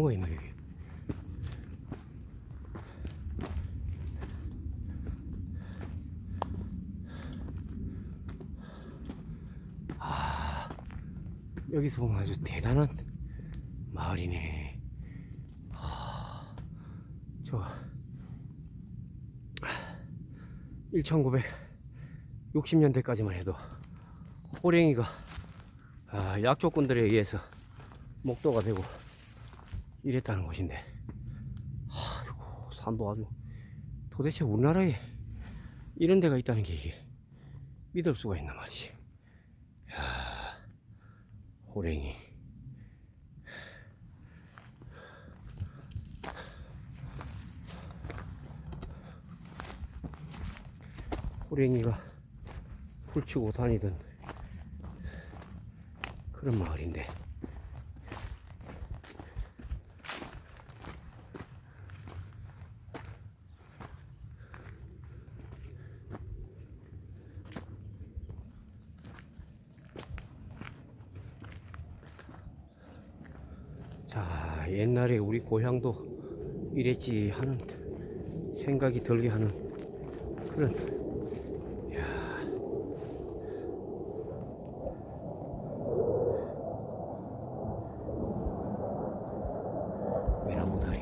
뭐가 있나 여기? 아 여기서 보면 아주 대단한 마을이네. 하, 저 1960년대까지만 해도 호랭이가 아, 약조꾼들에 의해서 목도가 되고 이랬다는 곳인데. 아이고 산도 아주 도대체 우리나라에 이런 데가 있다는 게 이게 믿을 수가 있나 말이지. 야 호랭이. 호랭이가 훌치고 다니던 그런 마을인데 자 옛날에 우리 고향도 이랬지 하는 생각이 들게 하는 그런 야. 외나무다리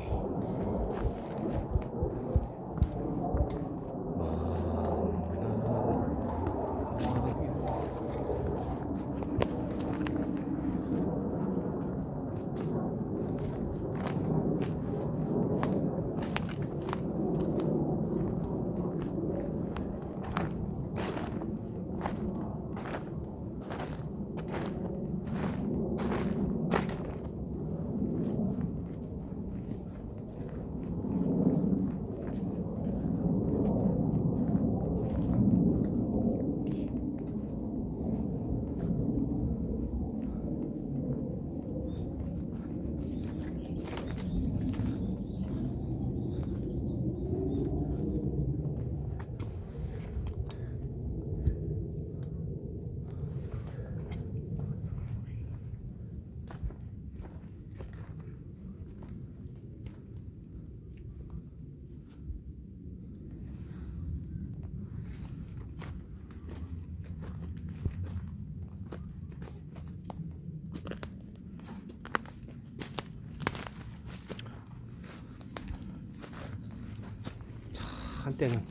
한때는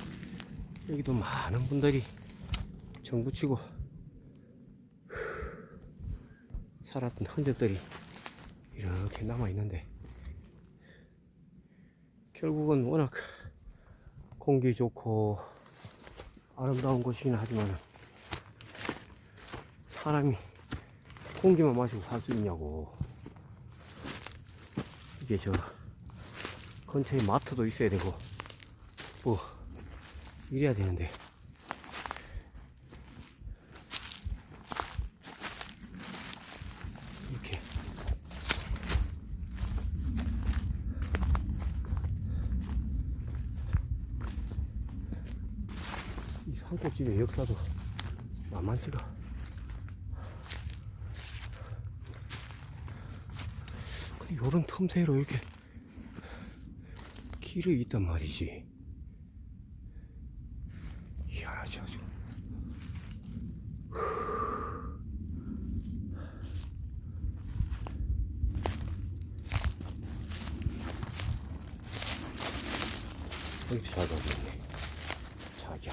여기도 많은 분들이 정부치고 살았던 흔적들이 이렇게 남아 있는데 결국은 워낙 공기 좋고 아름다운 곳이긴 하지만 사람이 공기만 마시고 살 수 있냐고. 이게 저 근처에 마트도 있어야 되고 뭐 이래야 되는데. 이렇게. 이 산꼭집의 역사도 만만치가. 요런 틈새로 이렇게 길이 있단 말이지 이야, 저, 저. 이렇게 잘 가겠네. 자기야.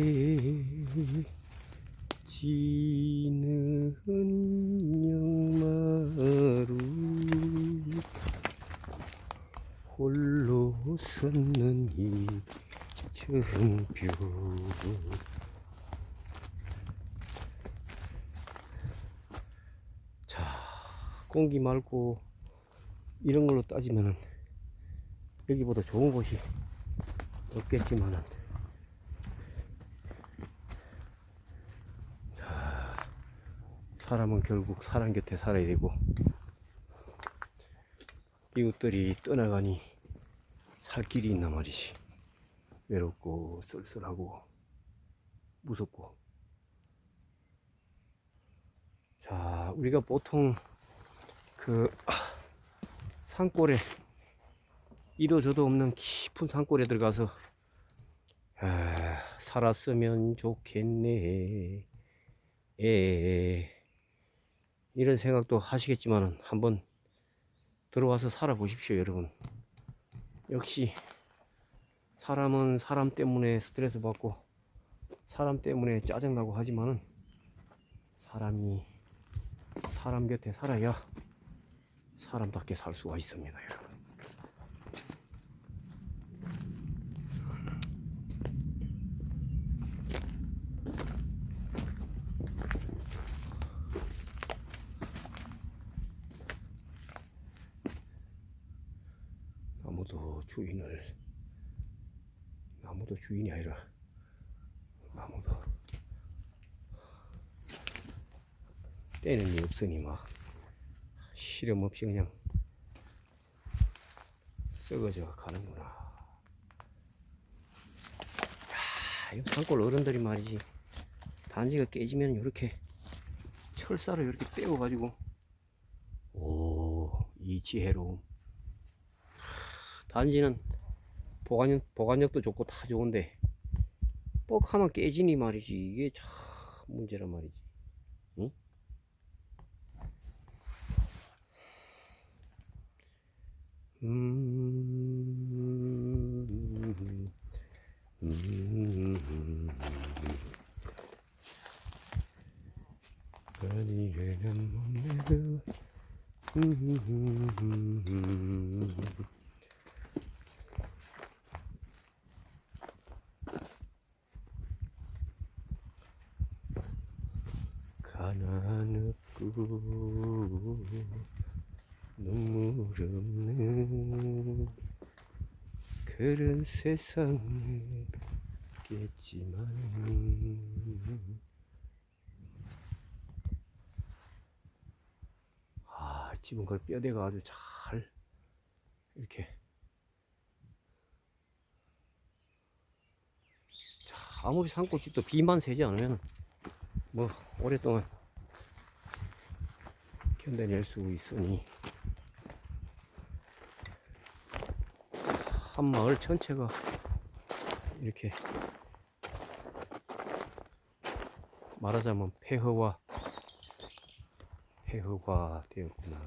웃었는 이 처음뷰. 자 공기 맑고 이런 걸로 따지면은 여기보다 좋은 곳이 없겠지만은. 자 사람은 결국 사람 곁에 살아야 되고 이웃들이 떠나가니 살 길이 있나 말이지. 외롭고 쓸쓸하고 무섭고. 자 우리가 보통 그 아, 산골에 이도 저도 없는 깊은 산골에 들어가서 아, 살았으면 좋겠네. 에 이런 생각도 하시겠지만은 한번 들어와서 살아보십시오 여러분 역시 사람은 사람 때문에 스트레스 받고 사람 때문에 짜증나고 하지만은 사람이 사람 곁에 살아야 사람답게 살 수가 있습니다 여러분 나무도 주인을 나무도 주인이 아니라 나무도 때는 이 없으니 막 실험 없이 그냥 썩어져 가는구나. 야, 이 산골 어른들이 말이지 단지가 깨지면 이렇게 철사를 이렇게 떼어가지고 오, 이 지혜로움. 단지는 보관력, 보관력도 좋고 다 좋은데 뻑하면 깨지니 말이지 이게 참 문제란 말이지 응? 음, 음, 어디에는 몸매도 음, 가난 없고 눈물 없는 그런 세상에 겠지만 아 집은 걸 뼈대가 아주 잘 이렇게. 자, 아무리 산골집도 비만 세지 않으면 뭐 오랫동안 견뎌낼 수 있으니 한 마을 전체가 이렇게 말하자면 폐허와 폐허가 되었구나.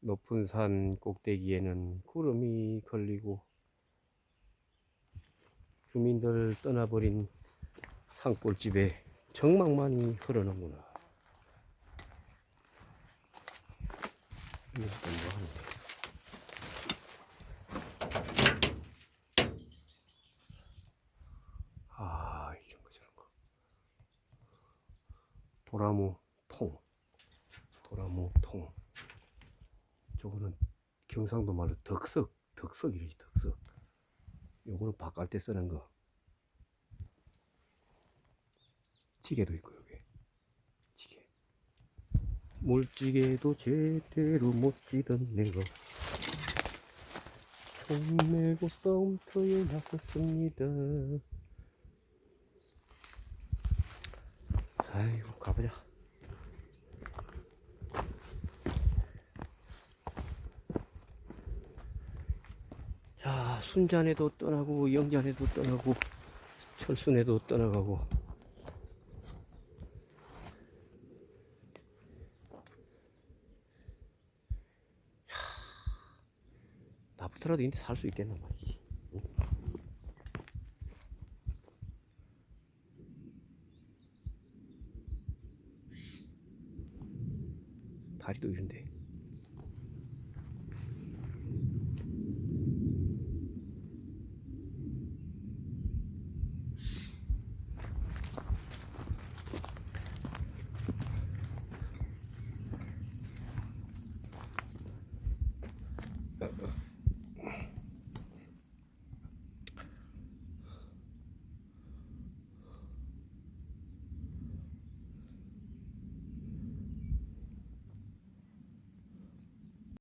높은 산 꼭대기에는 구름이 걸리고 주민들 떠나버린 산골집에 정막만이 흐르는구나. 이것도 뭐 하는데. 아, 이런 거 저런 거. 도라무 통. 도라무 통. 저거는 경상도 말로 덕석, 덕석이래지, 덕석. 요거는 때 쓰는 거. 찌개도 있고, 여기. 찌개. 물찌개도 제대로 못 찌던 내가. 총 메고 싸움터에 나섰습니다. 아이고 가보자. 자 순잔에도 떠나고 영잔에도 떠나고 철순에도 떠나가고 없더라도 인데 살 수 있겠나 말이지. 다리도 이런데.